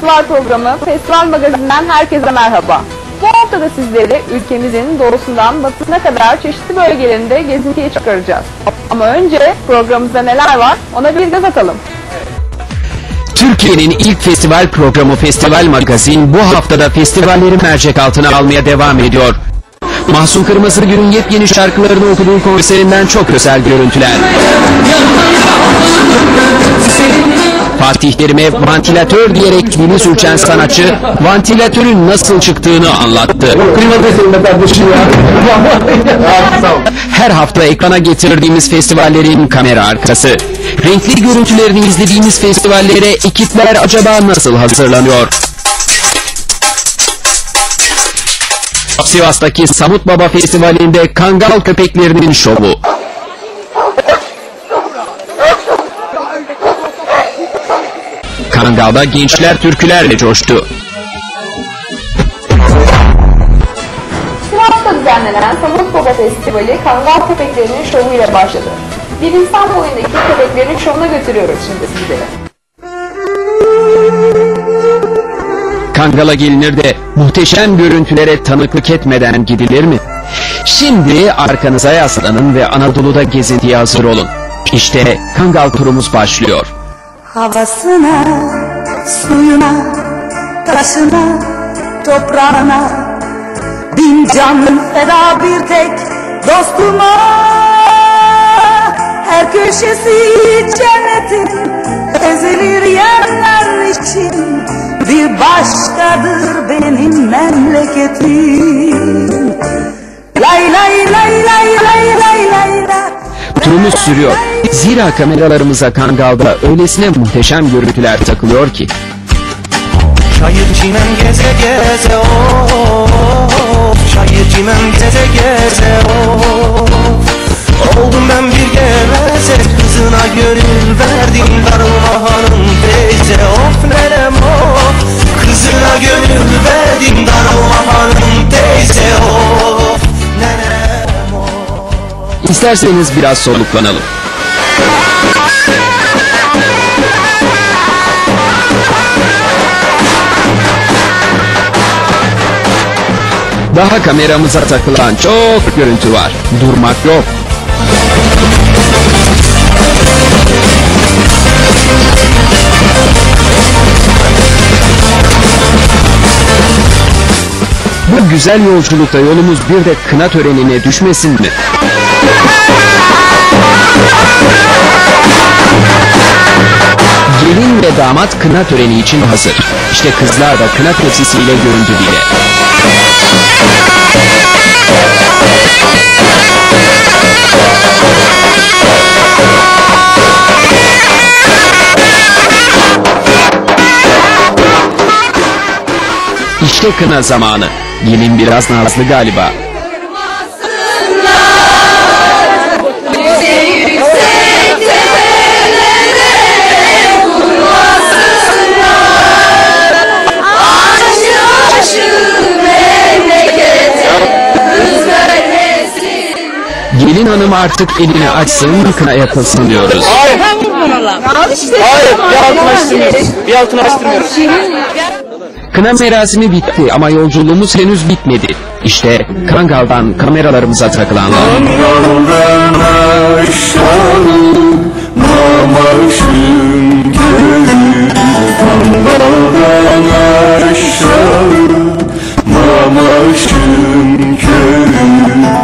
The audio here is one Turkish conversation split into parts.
Festival programı Festival Magazin'den herkese merhaba. Bu hafta da sizleri ülkemizin doğusundan batısına kadar çeşitli bölgelerinde gezintiye çıkaracağız. Ama önce programımızda neler var ona bir göz atalım. Türkiye'nin ilk festival programı Festival Magazin bu haftada festivalleri mercek altına almaya devam ediyor. Mahsun Kırmızıgül'ün yepyeni şarkılarını okuduğu konserinden çok özel görüntüler. Fatih Terim'e vantilatör diyerek dilini sürçen sanatçı vantilatörün nasıl çıktığını anlattı. Her hafta ekrana getirdiğimiz festivallerin kamera arkası. Renkli görüntülerini izlediğimiz festivallere ekipler acaba nasıl hazırlanıyor? Sivas'taki Samut Baba Festivali'nde Kangal köpeklerinin şovu. Kangal'da gençler türkülerle coştu. Sivas'ta düzenlenen Samut Baba Festivali Kangal Köpeklerinin şovuyla başladı. Bir insan boyundaki köpeklerin şovuna götürüyoruz şimdi sizleri. Kangal'a gelinir de muhteşem görüntülere tanıklık etmeden gidilir mi? Şimdi arkanıza yaslanın ve Anadolu'da gezintiye hazır olun. İşte Kangal turumuz başlıyor. Havasına, suyuna, taşına, toprağına Bin canım feda bir tek dostuma Her köşesi cennetin ezilir yerler için Bir başkadır benim memleketim Lay lay lay lay lay lay lay lay Turumuz sürüyor. Zira kameralarımıza Kangal'da öylesine muhteşem görüntüler takılıyor ki. Şayır çimen geze geze of Şayır çimen geze geze of Oldum ben bir geveze Kızına gönül verdim darılma hanım teyze Of İsterseniz biraz soluklanalım. Daha kameramıza takılan çok görüntü var. Durmak yok. Bu güzel yolculukta yolumuz bir de kına törenine düşmesin mi? Gelin ve damat kına töreni için hazır. İşte kızlar da kına tepsisiyle göründü bile. İşte kına zamanı. Gelin biraz nazlı galiba. Gelin hanım artık elini açsın, kına yapılsın diyoruz. Hayır, bir altını açtırmıyoruz. Bir altını açtırmıyoruz. Kına merasimi bitti ama yolculuğumuz henüz bitmedi. İşte Kangal'dan kameralarımıza takılanlar. Serindir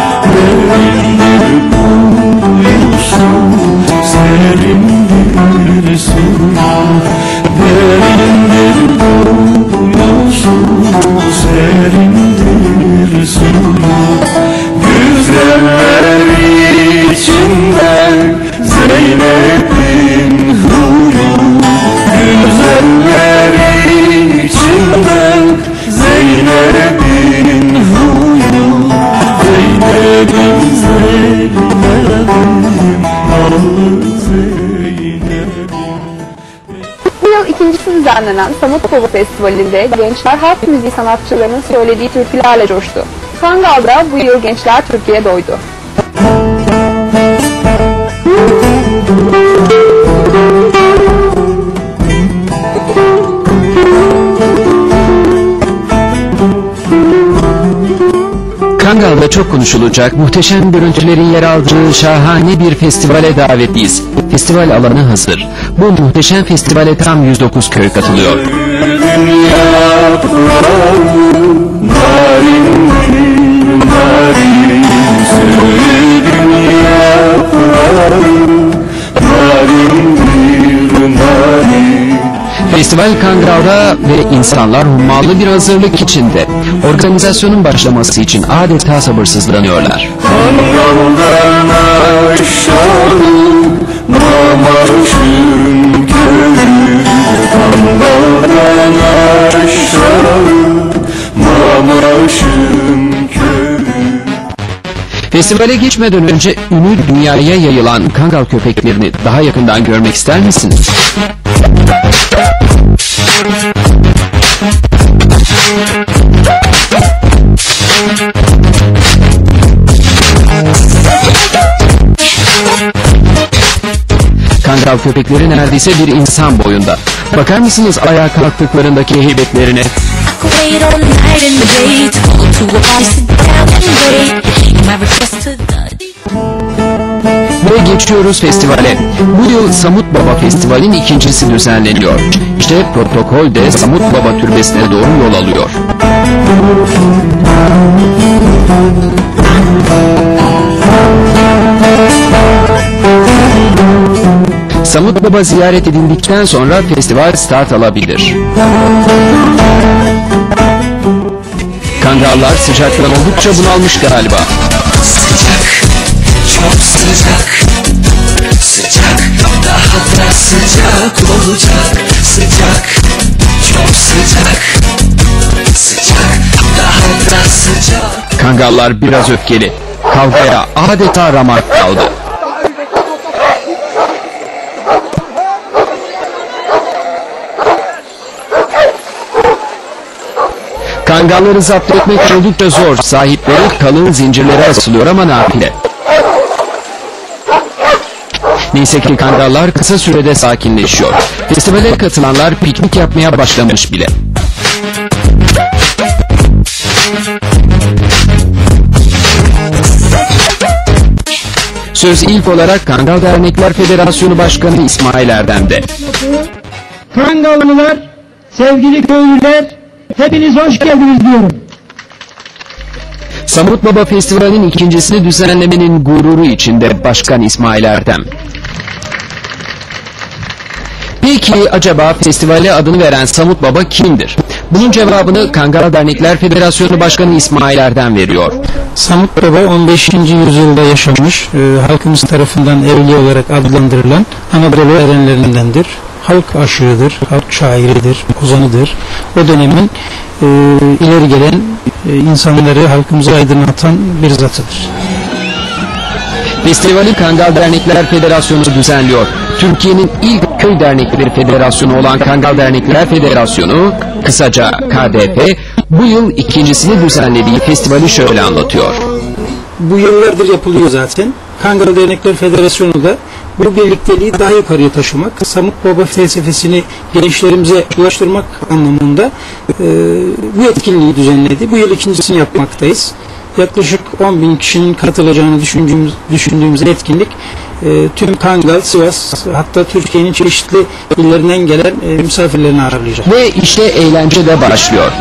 düzenlenen Samut Kova Festivali'nde gençler halk müziği sanatçılarının söylediği türkülerle coştu. Kangal'da bu yıl gençler Türkiye doydu. Kangal'da çok konuşulacak muhteşem görüntülerin yer aldığı şahane bir festivale davetliyiz. Festival alanı hazır. Bu muhteşem festivale tam 109 köy katılıyor. Festival Kangal'da ve insanlar hummalı bir hazırlık içinde. Organizasyonun başlaması için adeta sabırsızlanıyorlar. Kangaldan aşağı Mamaşın köyü Kangaldan aşağı Mamaşın Festivale geçmeden önce ünlü dünyaya yayılan Kangal köpeklerini daha yakından görmek ister misiniz? Kangal köpekleri neredeyse bir insan boyunda. Bakar mısınız ayağa kalktıklarındaki heybetlerine? Ve geçiyoruz festivale. Bu yıl Samut Baba Festivali'nin ikincisi düzenleniyor. İşte protokol de Samut Baba Türbesi'ne doğru yol alıyor. Samut Baba ziyaret edildikten sonra festival start alabilir. Kangallar sıcaktan oldukça bunalmış galiba. Çok sıcak Sıcak Daha da sıcak olacak Sıcak Çok sıcak Sıcak Daha da sıcak Kangallar biraz öfkeli. Kavgaya adeta ramak kaldı. Kangalları zapt etmek oldukça zor. Sahipleri kalın zincirlere asılıyor ama nafile. Neyse ki kangallar kısa sürede sakinleşiyor. Festivale katılanlar piknik yapmaya başlamış bile. Söz ilk olarak Kangal Dernekler Federasyonu Başkanı İsmail Erdem'de. Kangallılar, sevgili köylüler, hepiniz hoş geldiniz diyorum. Samut Baba Festivali'nin ikincisini düzenlemenin gururu içinde Başkan İsmail Erdem. Peki acaba festivale adını veren Samut Baba kimdir? Bunun cevabını Kangal Dernekler Federasyonu Başkanı İsmail Erdem veriyor. Samut Baba 15. yüzyılda yaşamış, e, halkımız tarafından evli olarak adlandırılan Anadolu erenlerindendir. Halk aşığıdır, halk şairidir, ozanıdır. O dönemin e, ileri gelen e, insanları halkımıza aydınlatan bir zatıdır. Festivali Kangal Dernekler Federasyonu düzenliyor. Türkiye'nin ilk köy dernekleri federasyonu olan Kangal Dernekler Federasyonu, kısaca KDP, bu yıl ikincisini düzenlediği festivali şöyle anlatıyor. Bu yıllardır yapılıyor zaten. Kangal Dernekler Federasyonu da bu birlikteliği daha yukarıya taşımak, Samut Baba felsefesini gençlerimize ulaştırmak anlamında e, bu etkinliği düzenledi. Bu yıl ikincisini yapmaktayız. Yaklaşık 10 bin kişinin katılacağını düşündüğümüz, düşündüğümüz etkinlik e, tüm Kangal, Sivas hatta Türkiye'nin çeşitli illerinden gelen e, misafirlerini ağırlayacak. Ve işte eğlence de başlıyor.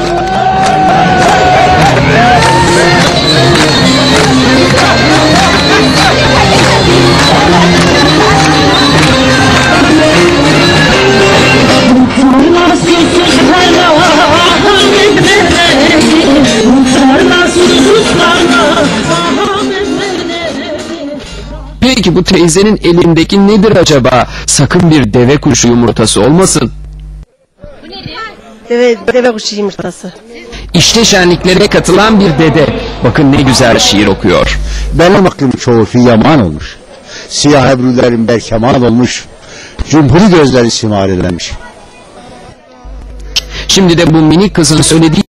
Peki bu teyzenin elindeki nedir acaba? Sakın bir deve kuşu yumurtası olmasın. Deve, deve kuşu yumurtası. İşte şenliklere katılan bir dede. Bakın ne güzel şiir okuyor. Benim aklım çoğu yaman olmuş. Siyah ebrulerim berkeman olmuş. Cumhuri gözleri simarelemiş. Şimdi de bu minik kızın söylediği